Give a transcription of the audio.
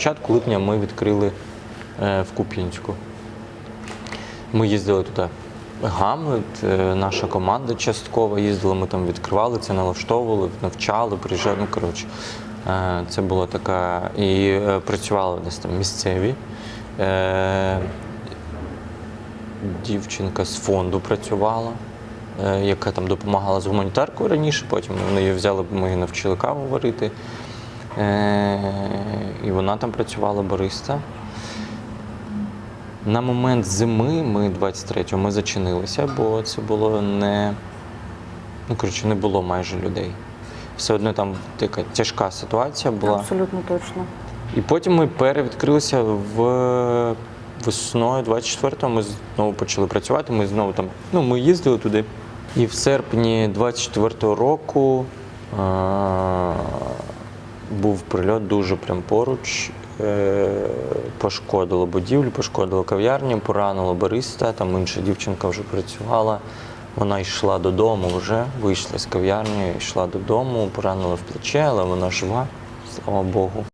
Початку липня ми відкрили е, в Куп'янську. Ми їздили туди. Гамлет, е, наша команда частково їздила, ми там відкривали це, налаштовували, навчали, приїжджали. Ну, коротше, е, це була така. І працювали десь там місцеві. Дівчинка з фонду працювала, яка там допомагала з гуманітаркою раніше, потім вони її взяли, ми її навчили каву варити. І вона там працювала бариста. На момент зими ми 23-го ми зачинилися, бо це було не. Ну, коротше, не було майже людей. Все одно там така тяжка ситуація була. Абсолютно точно. І потім ми перевідкрилися в весною 24-го. Ми знову почали працювати. Ми знову там, ну, ми їздили туди. І в серпні 24-го року а, був прильот дуже прям поруч. Е, пошкодило будівлю, пошкодило кав'ярню, поранило бариста, там інша дівчинка вже працювала. Вона йшла додому вже, вийшла з кав'ярні, йшла додому, поранила в плече, але вона жива, слава Богу.